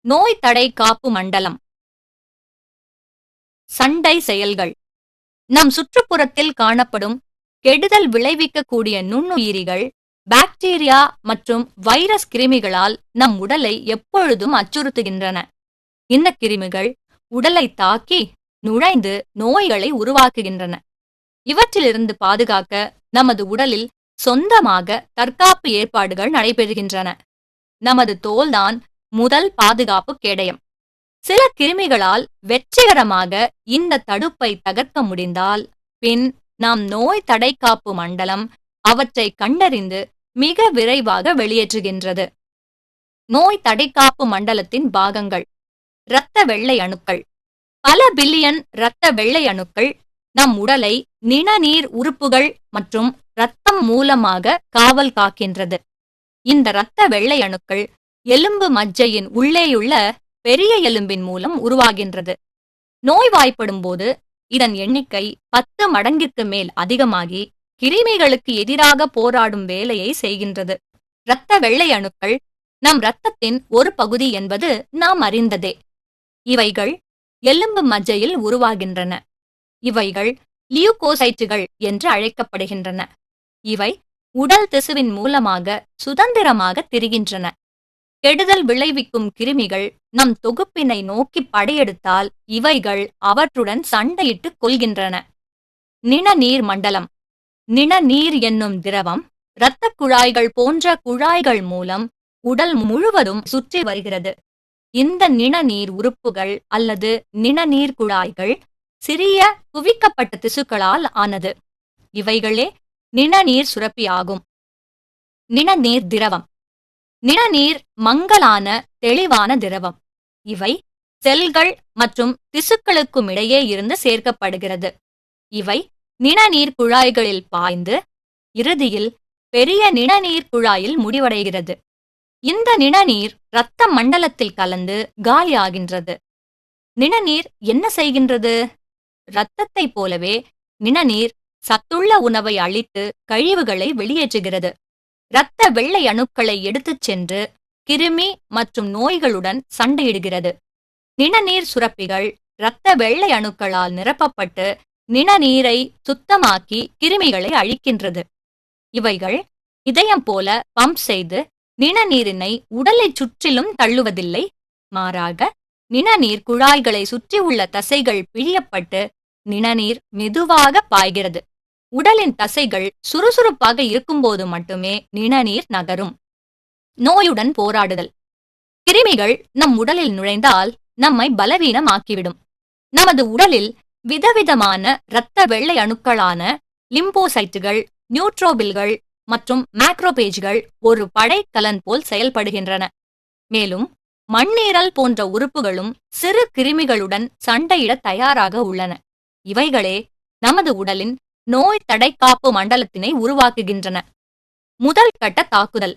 நோய் தடை காப்பு மண்டலம். சண்டை செயல்கள். நம் சுற்றுப்புறத்தில் காணப்படும் கெடுதல் விளைவிக்கக்கூடிய நுண்ணுயிரிகள் பாக்டீரியா மற்றும் வைரஸ் கிருமிகளால் நம் உடலை எப்பொழுதும் அச்சுறுத்துகின்றன. இந்த கிருமிகள் உடலை தாக்கி நுழைந்து நோய்களை உருவாக்குகின்றன. இவற்றிலிருந்து பாதுகாக்க நமது உடலில் சொந்தமாக தற்காப்பு ஏற்பாடுகள் நடைபெறுகின்றன. நமது தோல்தான் முதல் பாதுகாப்பு கேடயம். சில கிருமிகளால் வெற்றிகரமாக இந்த தடுப்பை தகர்க்க முடிந்தால் பின் நாம் நோய் தடைக்காப்பு மண்டலம் அவற்றை கண்டறிந்து மிக விரைவாக வெளியேற்றுகின்றது. நோய் தடைக்காப்பு மண்டலத்தின் பாகங்கள். இரத்த வெள்ளை அணுக்கள். பல பில்லியன் இரத்த வெள்ளை அணுக்கள் நம் உடலை நிணநீர் உறுப்புகள் மற்றும் இரத்தம் மூலமாக காவல் காக்கின்றது. இந்த இரத்த வெள்ளை அணுக்கள் எலும்பு மஜ்ஜையின் உள்ளேயுள்ள பெரிய எலும்பின் மூலம் உருவாகின்றது. நோய்வாய்ப்படும் போது இதன் எண்ணிக்கை பத்து மடங்கிற்கு மேல் அதிகமாகி கிருமிகளுக்கு எதிராக போராடும் வேலையை செய்கின்றது. இரத்த வெள்ளை அணுக்கள் நம் இரத்தத்தின் ஒரு பகுதி என்பது நாம் அறிந்ததே. இவைகள் எலும்பு மஜ்ஜையில் உருவாகின்றன. இவைகள் லியூகோசைட்டுகள் என்று அழைக்கப்படுகின்றன. இவை உடல் திசுவின் மூலமாக சுதந்திரமாக திரிகின்றன. கெடுதல் விளைவிக்கும் கிருமிகள் நம் தொகுப்பினை நோக்கி படையெடுத்தால் இவைகள் அவற்றுடன் சண்டையிட்டுக் கொள்கின்றன. நிணநீர் மண்டலம். நிணநீர் என்னும் திரவம் இரத்தக் குழாய்கள் போன்ற குழாய்கள் மூலம் உடல் முழுவதும் சுற்றி வருகிறது. இந்த நிணநீர் உறுப்புகள் அல்லது நிணநீர் குழாய்கள் சிறிய குவிக்கப்பட்ட திசுக்களால் ஆனது. இவைகளே நிணநீர் சுரப்பி ஆகும் நிணநீர் திரவம். நிணநீர் மங்கலான தெளிவான திரவம். இவை செல்கள் மற்றும் திசுக்களுக்கும் இடையே இருந்து சேர்க்கப்படுகிறது. இவை நிணநீர் குழாய்களில் பாய்ந்து இறுதியில் பெரிய நிணநீர் குழாயில் முடிவடைகிறது. இந்த நிணநீர் இரத்த மண்டலத்தில் கலந்து காலியாகின்றது. நிணநீர் என்ன செய்கின்றது? இரத்தத்தை போலவே நிணநீர் சத்துள்ள உணவை அழித்து கழிவுகளை வெளியேற்றுகிறது. இரத்த வெள்ளை அணுக்களை எடுத்துச் சென்று கிருமி மற்றும் நோய்களுடன் சண்டையிடுகிறது. நிணநீர் சுரப்பிகள் இரத்த வெள்ளை அணுக்களால் நிரப்பப்பட்டு நிணநீரை சுத்தமாக்கி கிருமிகளை அழிக்கின்றது. இவைகள் இதயம் போல பம்ப் செய்து நிணநீரினை உடலைச் சுற்றிலும் தள்ளுவதில்லை. மாறாக நிணநீர் குழாய்களை சுற்றியுள்ள தசைகள் பிழியப்பட்டு நிணநீர் மெதுவாக பாய்கிறது. உடலின் தசைகள் சுறுசுறுப்பாக இருக்கும்போது மட்டுமே நிணநீர் நகரும். நோயுடன் போராடுதல். கிருமிகள் நம் உடலில் நுழைந்தால் நம்மை பலவீனமாக்கிவிடும். நமது உடலில் விதவிதமான இரத்த வெள்ளை அணுக்களான லிம்போசைட்டுகள் நியூட்ரோபில்கள் மற்றும் மேக்ரோபேஜ்கள் ஒரு படைக்கலன் போல் செயல்படுகின்றன. மேலும் மண்ணீரல் போன்ற உறுப்புகளும் சிறு கிருமிகளுடன் சண்டையிட தயாராக உள்ளன. இவைகளே நமது உடலின் நோய் தடைக்காப்பு மண்டலத்தினை உருவாக்குகின்றன. முதல் கட்ட தாக்குதல்.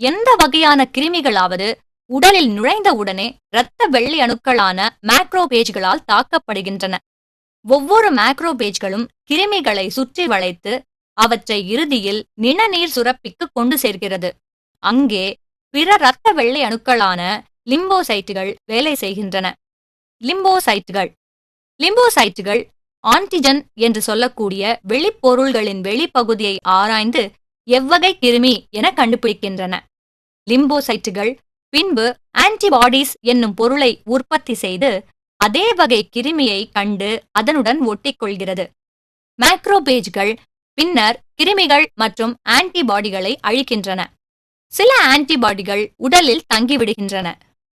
எந்த வகையான கிருமிகளாவது உடலில் நுழைந்தவுடனே இரத்த வெள்ளை அணுக்களான மேக்ரோபேஜ்களால் தாக்கப்படுகின்றன. ஒவ்வொரு மேக்ரோபேஜ்களும் கிருமிகளை சுற்றி வளைத்து அவற்றை இறுதியில் நிணநீர் சுரப்பிக்கு கொண்டு சேர்க்கிறது அங்கே பிற இரத்த வெள்ளை அணுக்களான லிம்போசைட்டுகள் வேலை செய்கின்றன. லிம்போசைட்டுகள். லிம்போசைட்டுகள் ஆன்டிஜன் என்று சொல்லக்கூடிய வெளிப்பொருள்களின் வெளிப்பகுதியை ஆராய்ந்து எவ்வகை கிருமி என கண்டுபிடிக்கின்றன. லிம்போசைட்டுகள் பின்பு ஆன்டிபாடிஸ் என்னும் பொருளை உற்பத்தி செய்து அதே வகை கிருமியை கண்டு அதனுடன் ஒட்டிக்கொள்கிறது. மேக்ரோபேஜ்கள் பின்னர் கிருமிகள் மற்றும் ஆன்டிபாடிகளை அழிக்கின்றன. சில ஆன்டிபாடிகள் உடலில் தங்கிவிடுகின்றன.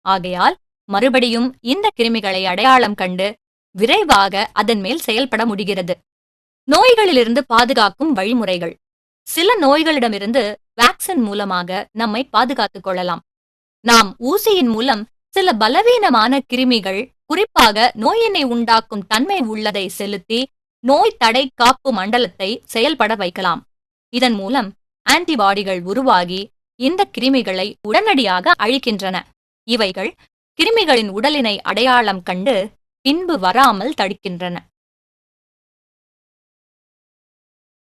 ஆகையால் மறுபடியும் இந்த கிருமிகளை அடையாளம் கண்டு விரைவாக அதன் மேல் செயல்பட முடிகிறது. நோய்களிலிருந்து பாதுகாக்கும் வழிமுறைகள். சில நோய்களிடமிருந்து வேக்சின் மூலமாக நம்மை பாதுகாத்துக் கொள்ளலாம். நாம் ஊசியின் மூலம் சில பலவீனமான கிருமிகள் குறிப்பாக நோயினை உண்டாக்கும் தன்மை உள்ளதை செலுத்தி நோய் தடை காப்பு மண்டலத்தை செயல்பட வைக்கலாம். இதன் மூலம் ஆன்டிபாடிகள் உருவாகி இந்த கிருமிகளை உடனடியாக அழிக்கின்றன. இவைகள் கிருமிகளின் உடலினை அடையாளம் கண்டு பின்பு வராமல் தடுக்கின்றன.